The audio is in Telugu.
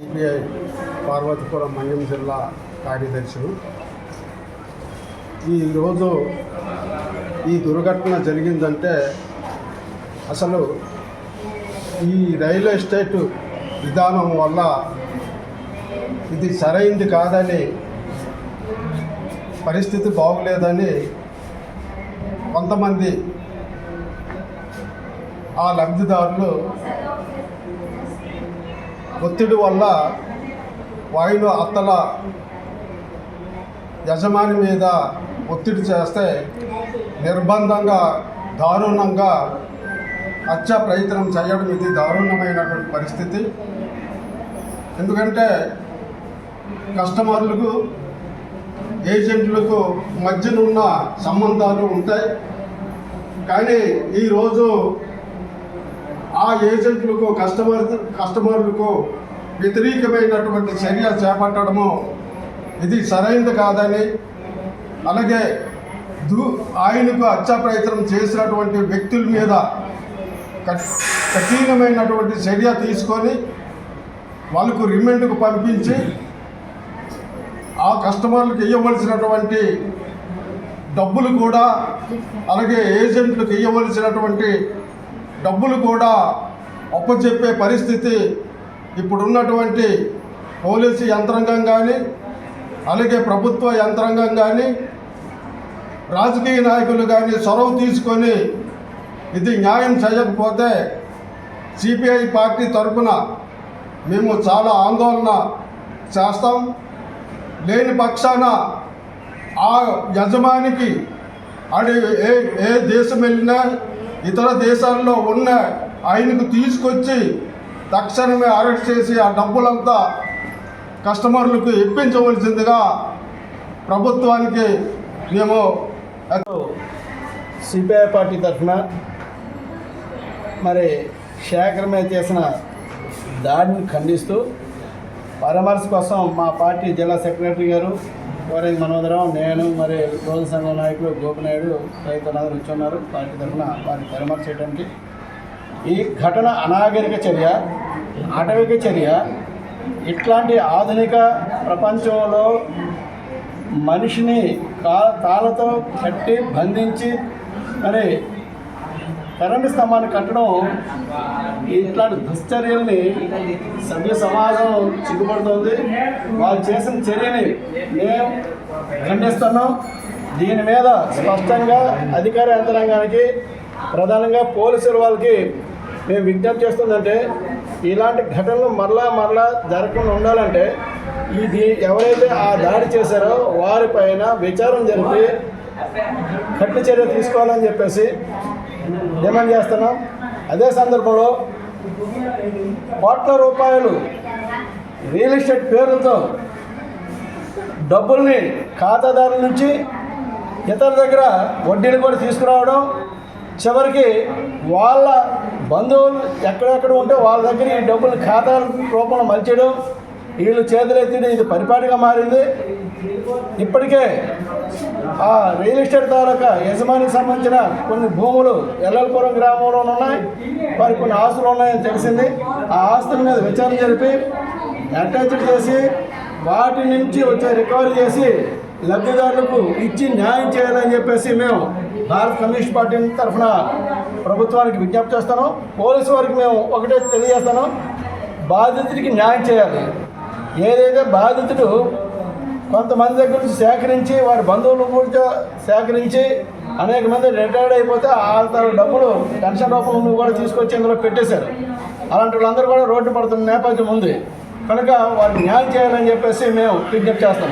సిపిఐ పార్వతీపురం మన్యం జిల్లా కార్యదర్శులు. ఈరోజు ఈ దుర్ఘటన జరిగిందంటే అసలు ఈ రైల్వే ఎస్టేట్ విధానం వల్ల ఇది సరైంది కాదని పరిస్థితి బాగులేదని కొంతమంది ఆ లబ్ధిదారులు ఒత్తిడి వల్ల వాయులు అత్తల యజమాని మీద ఒత్తిడి చేస్తే నిర్బంధంగా దారుణంగా హత్య ప్రయత్నం చేయడం ఇది దారుణమైనటువంటి పరిస్థితి. ఎందుకంటే కస్టమర్లకు ఏజెంట్లకు మధ్యనున్న సంబంధాలు ఉంటాయి. కానీ ఈరోజు ఆ ఏజెంట్లకు కస్టమర్ కస్టమర్లకు వ్యతిరేకమైనటువంటి చర్య చేపట్టడము ఇది సరైనది కాదని అలాగే దూ ఆయనకు హత్యా ప్రయత్నం చేసినటువంటి వ్యక్తుల మీద కఠినమైనటువంటి చర్య తీసుకొని వాళ్ళకు రిమాండ్కు పంపించి ఆ కస్టమర్లకు ఇవ్వవలసినటువంటి డబ్బులు కూడా అలాగే ఏజెంట్లకు ఇవ్వవలసినటువంటి డబ్బులు కూడా అప్పచెప్పే పరిస్థితి ఇప్పుడున్నటువంటి పోలీసు యంత్రాంగం కానీ అలాగే ప్రభుత్వ యంత్రాంగం కానీ రాజకీయ నాయకులు కానీ చొరవ తీసుకొని ఇది న్యాయం చేయకపోతే సిపిఐ పార్టీ తరఫున మేము చాలా ఆందోళన చేస్తాం. లేని పక్షాన ఆ యజమానికి అడి ఏ ఏ దేశం వెళ్ళినా ఇతర దేశాల్లో ఉన్న ఆయనకు తీసుకొచ్చి తక్షణమే అరెస్ట్ చేసి ఆ డబ్బులంతా కస్టమర్లకు ఇప్పించవలసిందిగా ప్రభుత్వానికి మేము సిపిఐ పార్టీ తరఫున మరి శేఖర్ మీద చేసిన దాడిని ఖండిస్తూ పరామర్శ కోసం మా పార్టీ జిల్లా సెక్రటరీ గారు కోరేజ్ మనోదరం నేను మరి రోజు సంఘం నాయకులు గోపినాయుడు రైతులందరూ వచ్చి ఉన్నారు పార్టీ తరఫున వారిని పరిమర్శ చేయడానికి. ఈ ఘటన అనాగరిక చర్య ఆటవిక చర్య. ఇట్లాంటి ఆధునిక ప్రపంచంలో మనిషిని కా తాళతో కట్టి బంధించి మరి కరెంటు స్తంభాన్ని కట్టడం ఇట్లాంటి దుశ్చర్యల్ని సభ్య సమాజం సిగ్గుపడుతోంది వాళ్ళు చేసిన చర్యని మేము ఖండిస్తున్నాం. దీని మీద స్పష్టంగా అధికార యంత్రాంగానికి ప్రధానంగా పోలీసుల వాళ్ళకి మేము విజ్ఞప్తి చేస్తుందంటే ఇలాంటి ఘటనలు మరలా మరలా జరగకుండా ఉండాలంటే ఇది ఎవరైతే ఆ దాడి చేశారో వారిపైన విచారం జరిపి కట్టు చర్య తీసుకోవాలని చెప్పేసి డిమాండ్ చేస్తున్నాం? అదే సందర్భంలో కోట్ల రూపాయలు రియల్ ఎస్టేట్ పేరుతో డబ్బుల్ని ఖాతాదారుల నుంచి ఇతరుల దగ్గర వడ్డీలు కూడా తీసుకురావడం చివరికి వాళ్ళ బంధువులు ఎక్కడెక్కడ ఉంటే వాళ్ళ దగ్గర ఈ డబ్బులు ఖాతా రూపంలో మలిచేయడం వీళ్ళు చేతులెత్తిన ఇది పరిపాటిగా మారింది. ఇప్పటికే ఆ రియల్ ఎస్టేట్ తాలూకా యజమానికి సంబంధించిన కొన్ని భూములు ఎల్లలపురం గ్రామంలో ఉన్నాయి. వారికి కొన్ని ఆస్తులు ఉన్నాయని తెలిసింది. ఆ ఆస్తుల మీద విచారణ జరిపి అటాచ్డ్ చేసి వాటి నుంచి వచ్చే రికవరీ చేసి లబ్ధిదారులకు ఇచ్చి న్యాయం చేయాలని చెప్పేసి మేము భారత కమ్యూనిస్ట్ పార్టీ తరఫున ప్రభుత్వానికి విజ్ఞప్తి చేస్తాను పోలీసు వారికి మేము ఒకటే తెలియజేస్తాను బాధితుడికి న్యాయం చేయాలి. ఏదైతే బాధితుడు కొంతమంది దగ్గర నుంచి సేకరించి వారి బంధువులు కూడా సేకరించి అనేక మంది రిటైర్డ్ అయిపోతే ఆ డబ్బులు పెన్షన్ రూపంలో కూడా తీసుకొచ్చి ఇందులో పెట్టేశారు. అలాంటి వాళ్ళందరూ కూడా రోడ్డు పడుతున్న నేపథ్యం ఉంది. కనుక వారికి న్యాయం చేయాలని చెప్పేసి మేము విజ్ఞప్తి చేస్తాం